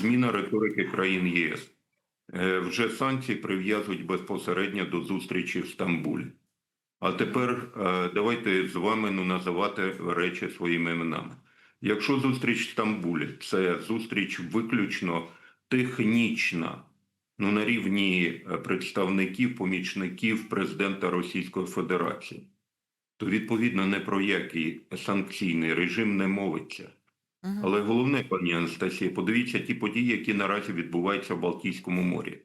зміна риторики країн ЄС. Е, Вже санкції прив'язують безпосередньо до зустрічі в Стамбулі. А тепер е, давайте з вами ну, називати речі своїми іменами. Якщо зустріч в Стамбулі це зустріч виключно технічна, ну на рівні е, представників, помічників президента Російської Федерації, то відповідно не про який санкційний режим не мовиться. Але головне, пані Анастасія, подивіться ті події, які наразі відбуваються в Балтійському морі.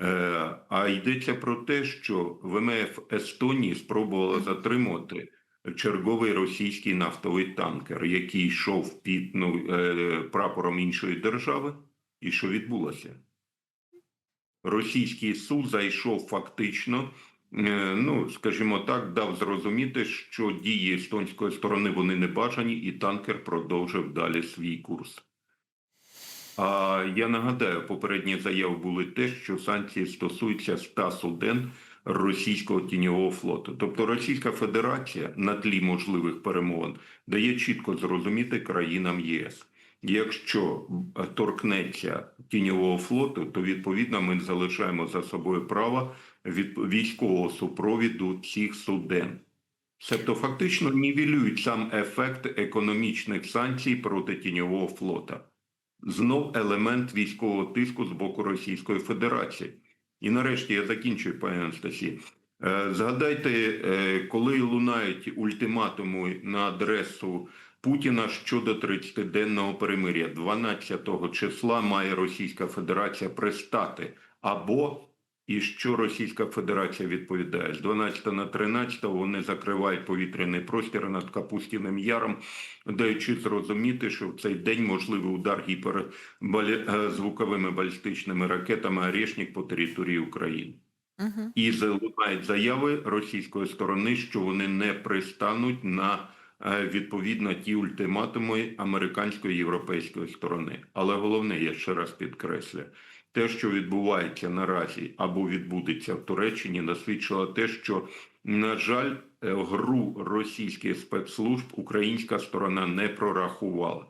Е, а йдеться про те, що ВМФ Естонії спробувала затримати черговий російський нафтовий танкер, який йшов під ну, е, прапором іншої держави. І що відбулося? Російський суд зайшов фактично, ну скажімо так, дав зрозуміти, що дії естонської сторони вони не бажані, і танкер продовжив далі свій курс. А я нагадаю, попередні заяви були те, що санкції стосуються 100 суден російського тіньового флоту. Тобто Російська Федерація на тлі можливих перемовин дає чітко зрозуміти країнам ЄС. Якщо е, торкнеться тіньового флоту, то відповідно ми залишаємо за собою право від військового супровіду цих суден. Тобто фактично нівелюють сам ефект економічних санкцій проти тіньового флота. Знов елемент військового тиску з боку Російської Федерації. І нарешті я закінчую, пані Анастасії. Е, Згадайте, е, коли лунають ультиматуми на адресу Путіна щодо 30-денного перемир'я, 12 числа має Російська Федерація пристати. Або і що Російська Федерація відповідає? З 12 на 13 вони закривають повітряний простір над Капустіним Яром, даючи зрозуміти, що в цей день можливий удар гіперзвуковими балістичними ракетами «Орешник» по території України. І залунають заяви російської сторони, що вони не пристануть на е, відповідно ті ультиматуми американської європейської сторони. Але головне, я ще раз підкреслю, те, що відбувається наразі або відбудеться в Туреччині, насвідчило те, що на жаль, е, гру російських спецслужб українська сторона не прорахувала.